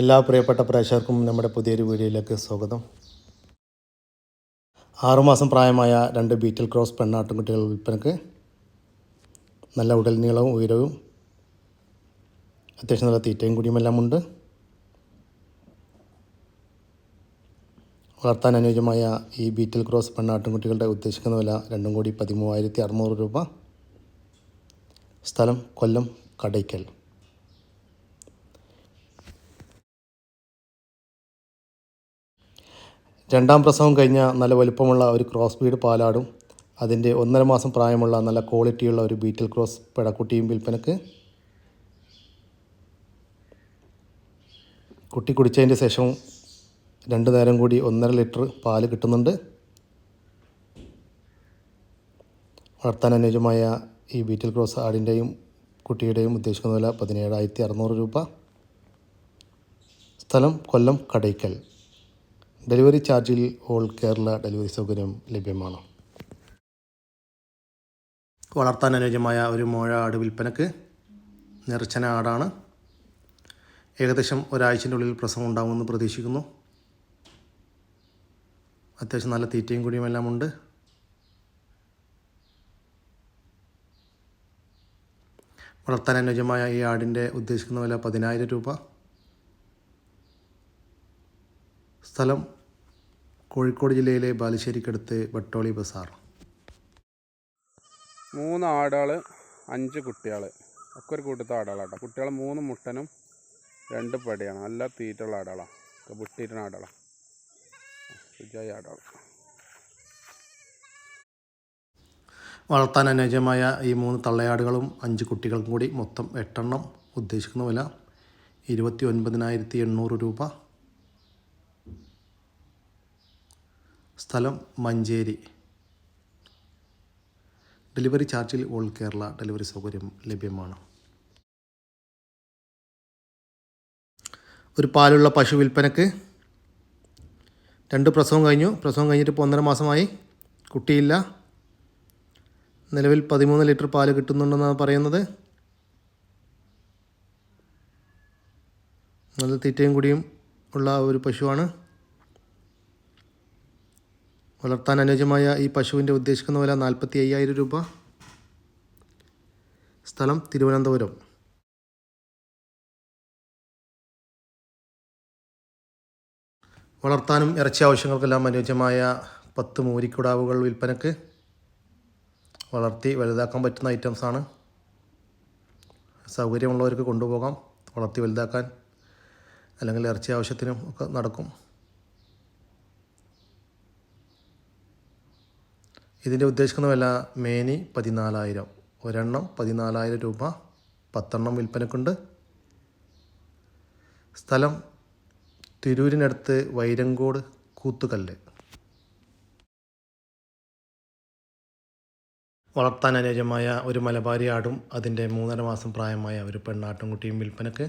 എല്ലാ പ്രിയപ്പെട്ട പ്രേക്ഷകർക്കും നമ്മുടെ പുതിയൊരു വീഡിയോയിലേക്ക് സ്വാഗതം. ആറുമാസം പ്രായമായ രണ്ട് ബീറ്റൽ ക്രോസ് പെണ്ണാട്ടുംകുട്ടികൾ വിൽപ്പനക്ക് നല്ല ഉടൽ നീളവും ഉയരവും അത്യാവശ്യം നല്ല തീറ്റയും കുടിയുമെല്ലാം ഉണ്ട്. വളർത്താൻ അനുയോജ്യമായ ഈ ബീറ്റൽ ക്രോസ് പെണ്ണാട്ടുംകുട്ടികളുടെ ഉദ്ദേശിക്കുന്ന വില രണ്ടും കോടി പതിമൂവായിരത്തി അറുന്നൂറ് രൂപ. സ്ഥലം കൊല്ലം കടയ്ക്കൽ. രണ്ടാം പ്രസവം കഴിഞ്ഞ നല്ല വലുപ്പമുള്ള ഒരു ക്രോസ് ബീഡ് പാലാടും. അതിന്റെ ഒന്നര മാസം പ്രായമുള്ള നല്ല ക്വാളിറ്റിയുള്ള ഒരു ബീറ്റിൽ ക്രോസ് പെടക്കുട്ടിയും വിൽപ്പനക്ക് കുട്ടി കുടിച്ചതിന്റെ ശേഷം രണ്ട് നേരം കൂടി ഒന്നര ലിറ്റർ പാൽ കിട്ടുന്നുണ്ട്. വളർത്താൻ അനുയോജ്യമായ ഈ ബീറ്റിൽ ക്രോസ് ആടിന്റെയും കുട്ടിയുടെയും ഉദ്ദേശിക്കുന്ന വില പതിനേഴായിരത്തി അറുന്നൂറ് രൂപ. സ്ഥലം കൊല്ലം കടയ്ക്കൽ. ഡെലിവറി ചാർജിൽ ഓൾ കേരള ഡെലിവറി സൗകര്യം ലഭ്യമാണ്? വളർത്താൻ അനുയോജ്യമായ ഒരു മോഴ ആട് വിൽപ്പനക്ക് നിറച്ചന ആടാണ്. ഏകദേശം ഒരാഴ്ചന്റെ ഉള്ളിൽ പ്രസവം ഉണ്ടാകുമെന്ന് പ്രതീക്ഷിക്കുന്നു. അത്യാവശ്യം നല്ല തീറ്റയും കുടിയും എല്ലാം ഉണ്ട്. വളർത്താൻ അനുയോജ്യമായ ഈ ആടിന്റെ ഉദ്ദേശിക്കുന്ന വില പതിനായിരം രൂപ. സ്ഥലം കോഴിക്കോട് ജില്ലയിലെ ബാലുശ്ശേരിക്കടുത്ത് വട്ടോളി ബസാർ. മൂന്ന് ആടുകൾ അഞ്ച് കുട്ടികൾ ഒക്കെ ഒരു കൂട്ടത്തെ ആടുകളാട്ടോ കുട്ടികൾ മൂന്ന് മുട്ടനും രണ്ട് പടിയാണ്. നല്ല തീറ്റുള്ള ആടുകളാണ് ഒക്കെ വിട്ടിരുന്ന ആടുകളാണ് ശുചിയായ ആടുകൾ വളർത്താൻ അനുയോജ്യമായ ഈ മൂന്ന് തള്ളയാടുകളും അഞ്ച് കുട്ടികൾക്കും കൂടി മൊത്തം എട്ടെണ്ണം ഉദ്ദേശിക്കുന്ന വില ഇരുപത്തി ഒൻപതിനായിരത്തി എണ്ണൂറ് രൂപ. സ്ഥലം മഞ്ചേരി. ഡെലിവറി ചാർജിൽ ഓൾ കേരള ഡെലിവറി സൗകര്യം ലഭ്യമാണ്. ഒരു പാലുള്ള പശു വിൽപ്പനക്ക് രണ്ട് പ്രസവം കഴിഞ്ഞു. പ്രസവം കഴിഞ്ഞിട്ട് ഇപ്പോൾ ഒന്നര മാസമായി. കുട്ടിയില്ല. നിലവിൽ പതിമൂന്ന് ലിറ്റർ പാൽ കിട്ടുന്നുണ്ടെന്നാണ് പറയുന്നത്. നല്ല തീറ്റയും കൂടിയും ഉള്ള ഒരു പശുവാണ്. വളർത്താൻ അനുയോജ്യമായ ഈ പശുവിന്റെ ഉദ്ദേശിക്കുന്ന വില നാൽപ്പത്തി അയ്യായിരം രൂപ. സ്ഥലം തിരുവനന്തപുരം. വളർത്താനും ഇറച്ചി ആവശ്യങ്ങൾക്കെല്ലാം അനുയോജ്യമായ പത്ത് മൂരിക്കുടാവുകൾ വിൽപ്പനക്ക് വളർത്തി വലുതാക്കാൻ പറ്റുന്ന ഐറ്റംസാണ് സൗകര്യമുള്ളവർക്ക് കൊണ്ടുപോകാം വളർത്തി വലുതാക്കാൻ അല്ലെങ്കിൽ ഇറച്ചി ആവശ്യത്തിനും ഒക്കെ നടക്കും. ഇതിന്റെ ഉദ്ദേശിക്കുന്ന വില മേനി പതിനാലായിരം. ഒരെണ്ണം പതിനാലായിരം രൂപ. പത്തെണ്ണം വിൽപ്പനക്കുണ്ട്. സ്ഥലം തിരൂരിനടുത്ത് വൈരങ്കോട് കൂത്തുകല്ല്. വളർത്താൻ അനുയോജ്യമായ ഒരു മലബാരി ആടും അതിന്റെ മൂന്നര മാസം പ്രായമായ ഒരു പെണ്ണാട്ടും കുട്ടിയും വിൽപ്പനക്ക്.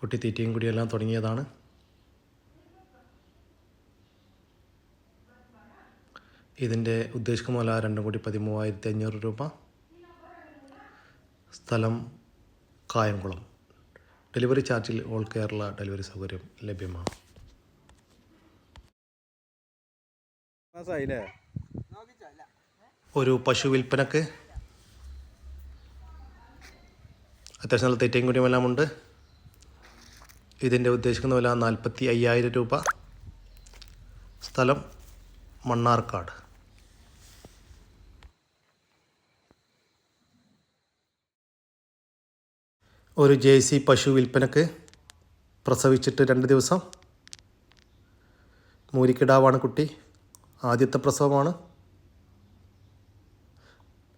കുട്ടി തീറ്റയും കുടിയെല്ലാം തുടങ്ങിയതാണ്. ഇതിന്റെ ഉദ്ദേശിക്കുന്ന പോലെ രണ്ടും കൂടി പതിമൂവായിരത്തി അഞ്ഞൂറ് രൂപ. സ്ഥലം കായംകുളം. ഡെലിവറി ചാർജിൽ ഓൾ കേരള ഡെലിവറി സൗകര്യം ലഭ്യമാണ്. ഒരു പശു വിൽപ്പനക്ക് അത്യാവശ്യം നല്ല തെറ്റയും കൂടിയും എല്ലാം ഉണ്ട്. ഇതിന്റെ ഉദ്ദേശിക്കുന്ന വില നാൽപ്പത്തി അയ്യായിരം രൂപ. സ്ഥലം മണ്ണാർക്കാട്. ഒരു ജെ സി പശു വിൽപ്പനക്ക് പ്രസവിച്ചിട്ട് രണ്ട് ദിവസം. മൂരിക്കിടാവാണ് കുട്ടി. ആദ്യത്തെ പ്രസവമാണ്.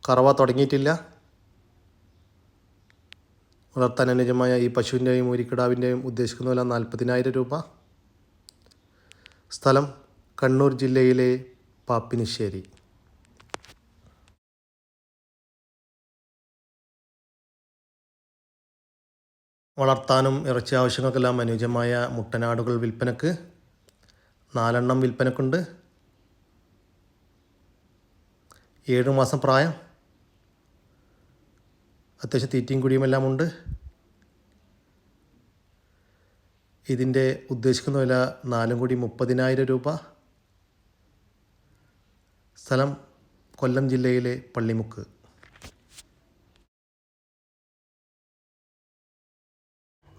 കറവ തുടങ്ങിയിട്ടില്ല. വളർത്താൻ അനുജമായ ഈ പശുവിന്റെയും ഊരിക്കിടാവിന്റെയും ഉദ്ദേശിക്കുന്ന വില നാൽപ്പതിനായിരം രൂപ. സ്ഥലം കണ്ണൂർ ജില്ലയിലെ പാപ്പിനിശ്ശേരി. വളർത്താനും ഇറച്ചി ആവശ്യങ്ങൾക്കെല്ലാം അനുയോജ്യമായ മുട്ടനാടുകൾ വിൽപ്പനക്ക് നാലെണ്ണം വിൽപ്പനക്കുണ്ട്. ഏഴ് മാസം പ്രായം. അത്യാവശ്യം തീറ്റയും കുടിയുമെല്ലാം ഉണ്ട്. ഇതിന്റെ ഉദ്ദേശിക്കുന്ന വില നാലും കൂടി മുപ്പതിനായിരം രൂപ. സ്ഥലം കൊല്ലം ജില്ലയിലെ പള്ളിമുക്ക്.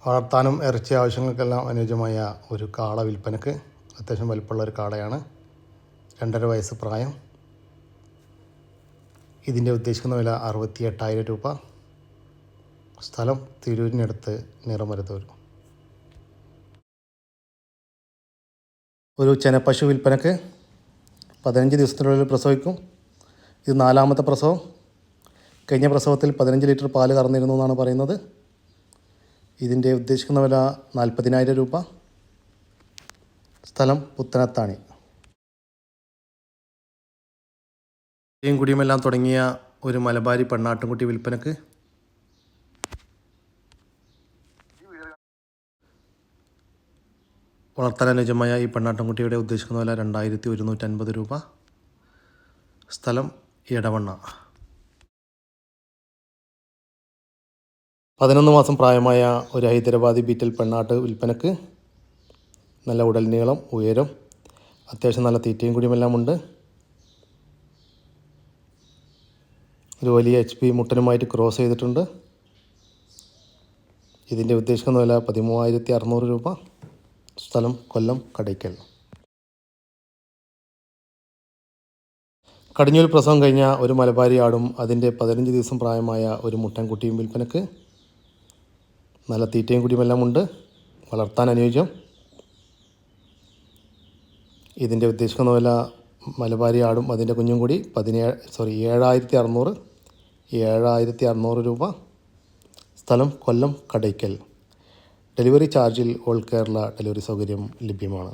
വളർത്താനും ഇറച്ചി ആവശ്യങ്ങൾക്കെല്ലാം അനുയോജ്യമായ ഒരു കാള വിൽപ്പനക്ക് അത്യാവശ്യം വലിപ്പമുള്ള ഒരു കാളയാണ്. രണ്ടര വയസ്സ് പ്രായം. ഇതിന്റെ ഉദ്ദേശിക്കുന്ന വില അറുപത്തി എട്ടായിരം രൂപ. സ്ഥലം തിരൂരിനടുത്ത് നിറമരുതൂർ ഒരു ചെനപ്പശു വിൽപ്പനക്ക് പതിനഞ്ച് ദിവസത്തിനുള്ളിൽ പ്രസവിക്കും. ഇത് നാലാമത്തെ പ്രസവം. കഴിഞ്ഞ പ്രസവത്തിൽ പതിനഞ്ച് ലിറ്റർ പാൽ കറന്നിരുന്നു എന്നാണ് പറയുന്നത്. ഇതിന്റെ ഉദ്ദേശിക്കുന്ന വില നാൽപ്പതിനായിരം രൂപ. സ്ഥലം പുത്തനത്താണി. കുടിയും കുടിയുമെല്ലാം തുടങ്ങിയ ഒരു മലബാരി പെണ്ണാട്ടുംകുട്ടി വിൽപ്പനക്ക്. വളർത്താൻ അനുജമായ ഈ പെണ്ണാട്ടുംകുട്ടിയുടെ ഉദ്ദേശിക്കുന്ന വില രണ്ടായിരത്തി ഒരുന്നൂറ്റൻപത് രൂപ. സ്ഥലം ഇടവണ്ണ പതിനൊന്ന് മാസം പ്രായമായ ഒരു ഹൈദരാബാദി ബീറ്റൽ പെണ്ണാട്ട് വിൽപ്പനക്ക് നല്ല ഉടൽ നീളം ഉയരം അത്യാവശ്യം നല്ല തീറ്റയും കുടിയുമെല്ലാം ഉണ്ട്. ഒരു വലിയ എച്ച് പി മുട്ടനുമായിട്ട് ക്രോസ് ചെയ്തിട്ടുണ്ട്. ഇതിന്റെ ഉദ്ദേശിക്കുന്ന വില പതിമൂവായിരത്തി അറുന്നൂറ് രൂപ. സ്ഥലം കൊല്ലം കടയ്ക്കൽ. കടിഞ്ഞൂൽ പ്രസവം കഴിഞ്ഞ ഒരു മലബാരി ആടും അതിന്റെ പതിനഞ്ച് ദിവസം പ്രായമായ ഒരു മുട്ടൻകുട്ടിയും വിൽപ്പനക്ക് നല്ല തീറ്റയും കുടിയുമെല്ലാം ഉണ്ട്. വളർത്താൻ അനുയോജ്യം. ഇതിന്റെ ഉദ്ദേശിക്കുന്ന വില മലബാരി ആടും അതിന്റെ കുഞ്ഞും കൂടി പതിനേഴ് സോറി ഏഴായിരത്തി അറുന്നൂറ് ഏഴായിരത്തി അറുന്നൂറ് രൂപ. സ്ഥലം കൊല്ലം കടയ്ക്കൽ. ഡെലിവറി ചാർജിൽ ഓൾ കേരള ഡെലിവറി സൗകര്യം ലഭ്യമാണ്.